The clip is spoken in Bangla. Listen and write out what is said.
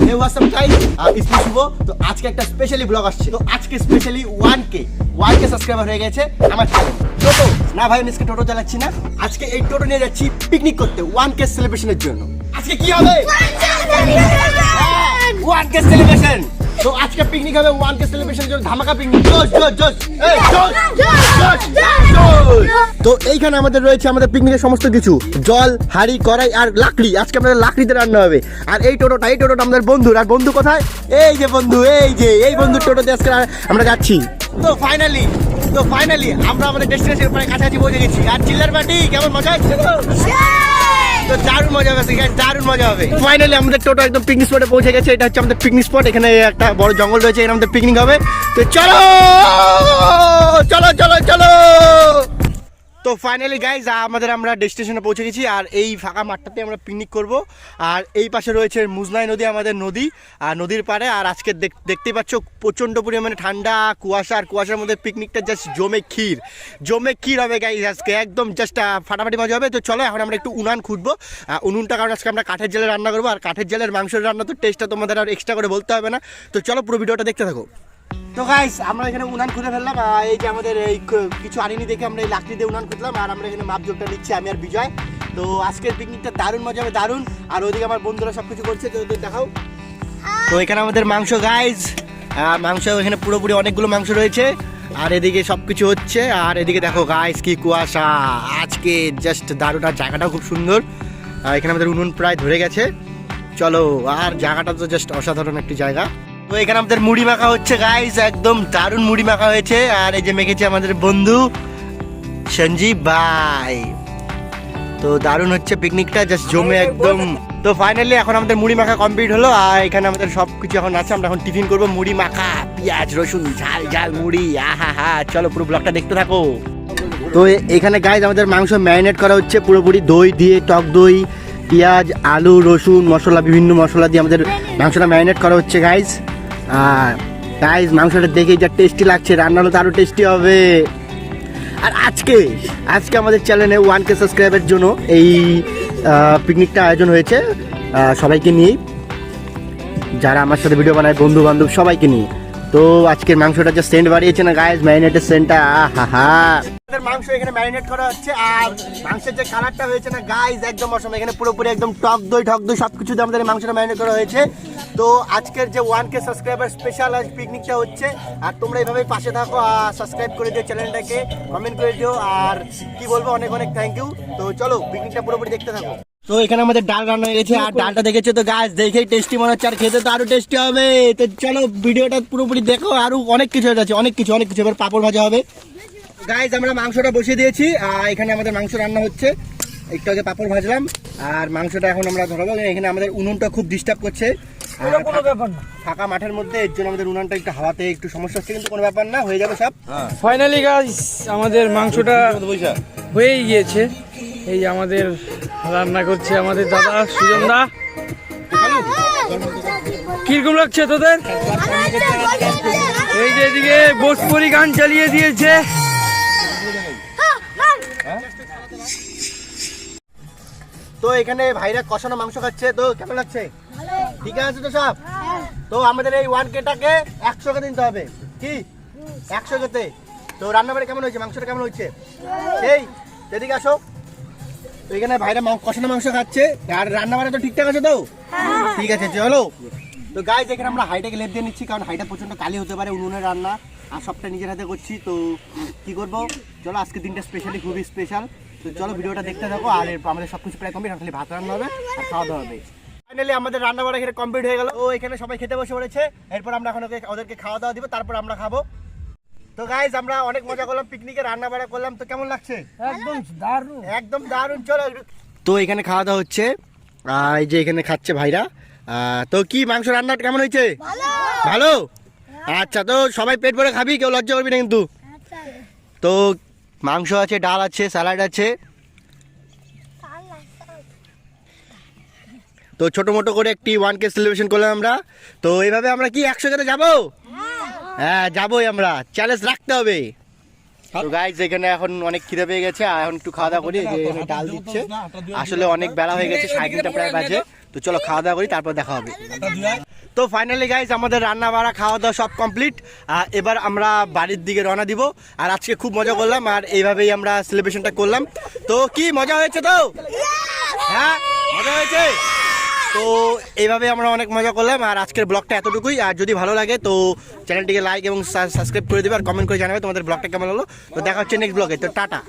হে হোয়াটসঅ্যাপ গাইস ইসমি শুভ তো আজকে একটা স্পেশালি ব্লগ আসছে। তো আজকে specially one K one K subscriber হয়ে গেছে আমার চ্যানেল টোটো না ভাই, আমি আজকে টোটো চালাচ্ছি না। আজকে এই টোটো নিয়ে যাচ্ছি পিকনিক করতে ওয়ান সেলিব্রেশনের জন্য। আজকে কি হবে? ওয়ান কে সেলিব্রেশন তো আজকে পিকনিক হবে ওয়ান সেলিব্রেশনের জন্য। ধামাকা পিকনিক জোশ জোশ জোশ জোশ জোশ। তো এইখানে আমাদের রয়েছে আমাদের পিকনিকের সমস্ত কিছু। জল হাড়ি কড়াই আর লাকড়ি। আজকে আমাদের লাকড়িতে রান্না হবে। আর এই টোটোটা এই টোটোটা আমাদের বন্ধুর। আর বন্ধু কোথায়? এই যে বন্ধু এই যে এই বন্ধুর টোটোতে আজকে আমরা যাচ্ছি। তো ফাইনালি তো ফাইনালি আমরা আমাদের ডেস্টিনেশন প্রায় কাছাকাছি পৌঁছে গেছি। আর চিল্লার বাটি কেমন মজা হচ্ছে তো? তো দারুণ মজা হবে সেখানে দারুণ মজা হবে। ফাইনালি আমাদের টোটো একদম পিকনিক স্পটে পৌঁছে গেছে। এটা হচ্ছে আমাদের পিকনিক স্পট এখানে একটা বড় জঙ্গল রয়েছে এখানে আমাদের পিকনিক হবে। তো চলো চলো চলো চলো। তো ফাইনালি গাইজ আমাদের আমরা ডেস্টিনেশনে পৌঁছে গেছি আর এই ফাঁকা মাঠটাতে আমরা পিকনিক করব। আর এই পাশে রয়েছে মুজনাই নদী, আমাদের নদী আর নদীর পাড়ে। আর আজকে দেখ- দেখতেই পাচ্ছ প্রচণ্ড পরিমাণে ঠান্ডা, কুয়াশা, আর কুয়াশার মধ্যে পিকনিকটা জাস্ট জমে ক্ষীর। জমে ক্ষীর হবে গাইজ আজকে। একদম জাস্ট ফাটাফাটি মজা হবে। তো চলো, এখন আমরা একটু উনান খুঁজবো। উনুনটা কারণ আজকে আমরা কাঠের জেলে রান্না করব। আর কাঠের জেলের মাংসের রান্না তো টেস্টটা তোমাদের আর এক্সট্রা করে বলতে হবে না। তো চলো, পুরো ভিডিওটা দেখতে থাকো। তো গাইস আমরা এখানে উনান খুঁজে ফেললাম, আর এই যে আমাদের এই কিছু আনিনি দেখে আমরা এই লাকড়ি দিয়ে উনান খুঁজলাম, আর আমরা এখানে মাপ যোগটা নিচ্ছি, আমি আর বিজয়। তো আজকের পিকনিকটা দারুণ মজা হবে, দারুণ। আর ওইদিকে আমার বন্ধুরা সব কিছু করছে, তো দেখাও। তো এখানে আমাদের মাংস গাইস মাংস, এখানে পুরোপুরি অনেকগুলো মাংস রয়েছে। আর এদিকে সব কিছু হচ্ছে, আর এদিকে দেখো গাইস কি কুয়াশা। আজকে জাস্ট দারুণ, আর জায়গাটাও খুব সুন্দর। এখানে আমাদের উনুন প্রায় ধরে গেছে। চলো, আর জায়গাটা তো জাস্ট অসাধারণ একটি জায়গা। তো এখানে আমাদের মুড়ি মাখা হচ্ছে গাইস একদম দারুণ মুড়ি মাখা হয়েছে। আর এই যে মেখেছে আমাদের বন্ধু সঞ্জীব ভাই। তো দারুণ হচ্ছে পিকনিকটা জাস্ট জমে একদম। তো ফাইনালি এখন আমাদের মুড়ি মাখা কমপ্লিট হলো আর এখানে আমাদের সব কিছু এখন আছে। আমরা এখন টিফিন করব মুড়ি মাখা পেঁয়াজ রসুন ঝাল ঝাল মুড়ি আহা হা। চলো পুরো ব্লগটা দেখতে থাকো। তো এখানে গাইজ আমাদের মাংস ম্যারিনেট করা হচ্ছে পুরোপুরি। দই দিয়ে টক দই পেঁয়াজ আলু রসুন মশলা বিভিন্ন মশলা দিয়ে আমাদের মাংসটা ম্যারিনেট করা হচ্ছে গাইজ আর গাইজ মাংসটা দেখেই যা টেস্টি লাগছে রান্না হলে তো আরও টেস্টি হবে। আর আজকে আজকে আমাদের চ্যানেলে ওয়ান কে সাবস্ক্রাইবের জন্য এই পিকনিকটা আয়োজন হয়েছে। সবাইকে নিয়েই, যারা আমার সাথে ভিডিও বানায় বন্ধু বান্ধব সবাইকে নিয়ে। তো আজকের মাংসটা যে সেন্ট বাড়িয়েছে না গায়েস ম্যারিনেটের সেন্টটা হা হা মাংস এখানে ম্যারিনেট করা হচ্ছে, আর মাংসের যে কালারটা হয়েছে না গাইস একদম অসম, এখানে পুরোপুরি একদম টক দই ঠক দই সব কিছু আমাদের মাংসটা ম্যারিনেট করা হয়েছে। তো আজকের যে ওয়ান কে সাবস্ক্রাইবার স্পেশাল আজ পিকনিকটা হচ্ছে, আর তোমরা এইভাবেই পাশে থাকো, আর সাবস্ক্রাইব করে দিও চ্যানেলটাকে কমেন্ট করে দিও, আর কি বলব, অনেক অনেক থ্যাংক ইউ তো চলো পিকনিকটা পুরোপুরি দেখতে থাকো। তো এখানে আমাদের ডাল রান্না হয়ে গেছে আর ডালটা দেখেছ তো গাছ দেখেই টেস্টি মনে হচ্ছে আর খেতে তো আরও টেস্টি হবে। তো চলো ভিডিওটা পুরোপুরি দেখো আরও অনেক কিছু হয়ে যাচ্ছে অনেক কিছু অনেক কিছু। এবার পাপড় ভাজা হবে। গাইজ আমরা মাংসটা বসিয়ে দিয়েছি আর এখানে আমাদের মাংস রান্না হচ্ছে। একটু আগে পাপড় ভাজলাম আর মাংসটা এখন আমরা ধরাবো। এখানে আমাদের উনুনটা খুব ডিস্টার্ব করছে। আর ফাঁকা মাঠের মধ্যে এর জন্য আমাদের উনানটা একটু হাওয়াতে একটু সমস্যা হচ্ছে কিন্তু কোনো ব্যাপার না হয়ে যাবে সব। ফাইনালি গাইস আমাদের মাংসটা হয়েই গিয়েছে। এই আমাদের রান্না করছে আমাদের দাদা সুজন দা কীরকম লাগছে তোদের? এই যে এদিকে ভোজপুরি গান চালিয়ে দিয়েছে। তো এখানে ভাইরা কষানো মাংস খাচ্ছে, তো কেমন লাগছে? ঠিক আছে তো সব? তো আমাদের এই ওয়ান কেটাকে একশো কে দিতে হবে। কি? একশো কেতে তো রান্না বাড়ি কেমন হয়েছে? মাংসটা কেমন হয়েছে? সেই এদিকে আসো। তো এখানে ভাইরা কষানো মাংস খাচ্ছে। আর রান্না বাড়া তো ঠিকঠাক আছে তো? ঠিক আছে চলো। তো গাইজ এখানে আমরা হাইটাকে লেপ দিয়ে নিচ্ছি কারণ হাইটা প্রচণ্ড কালি হতে পারে উনুনের রান্না। আর সবটা নিজের হাতে করছি তো কি করব? চলো আজকে দিনটা স্পেশালি খুবই স্পেশাল তো চলো ভিডিওটা দেখতে থাকো আর আমাদের সব কিছু প্রায় কমপ্লিট খালি ভাত রান্না হবে আর খাওয়া দাওয়া হবে। ফাইনালি আমাদের রান্না বাড়া এখানে কমপ্লিট হয়ে গেল। ও এখানে সবাই খেতে বসে পড়েছে। এরপর আমরা এখন ওদেরকে খাওয়া দাওয়া দিব তারপর আমরা খাব। তো গাইজ আমরা অনেক মজা করলাম পিকনিকে রান্না বাড়া করলাম। তো কেমন লাগছে? একদম দারুণ। একদম দারুণ চলো তো এখানে খাওয়া দাওয়া হচ্ছে। আর এই যে এখানে খাচ্ছে ভাইরা। তো কি মাংস রান্না কেমন হয়েছে? ভালো। আচ্ছা তো সবাই পেট ভরে খাবি কেউ লজ্জা করবি না কিন্তু। তো মাংস আছে ডাল আছে স্যালাড আছে। তো ছোট মোটো করে একটি ওয়ান কে সেলিব্রেশন করলাম আমরা। তো এইভাবে আমরা কি একশো কেটে যাব? হ্যাঁ যাবোই আমরা। চ্যালেঞ্জ রাখতে হবে। তো গাইজ এখানে এখন অনেক খিদে পেয়ে গেছে আর এখন একটু খাওয়া দাওয়া করি যে এখানে ডাল দিচ্ছে। আসলে অনেক বেলা হয়ে গেছে সাড়ে তিনটা প্রায় বাজে। তো চলো খাওয়া দাওয়া করি তারপর দেখা হবে। তো ফাইনালি গাইজ আমাদের রান্না বাড়া খাওয়া দাওয়া সব কমপ্লিট এবার আমরা বাড়ির দিকে রওনা দিব। আর আজকে খুব মজা করলাম আর এইভাবেই আমরা সেলিব্রেশনটা করলাম। তো কি মজা হয়েছে তো? হ্যাঁ মজা হয়েছে? তো এইভাবে আমরা অনেক মজা করলাম আর আজকের ব্লগটা এতটুকুই। আর যদি ভালো লাগে তো চ্যানেলটিকে লাইক এবং সাবস্ক্রাইব করে দেবে আর কমেন্ট করে জানাবে তোমাদের ব্লগটা কেমন হলো। তো দেখা হচ্ছে নেক্সট ব্লগে তো টাটা।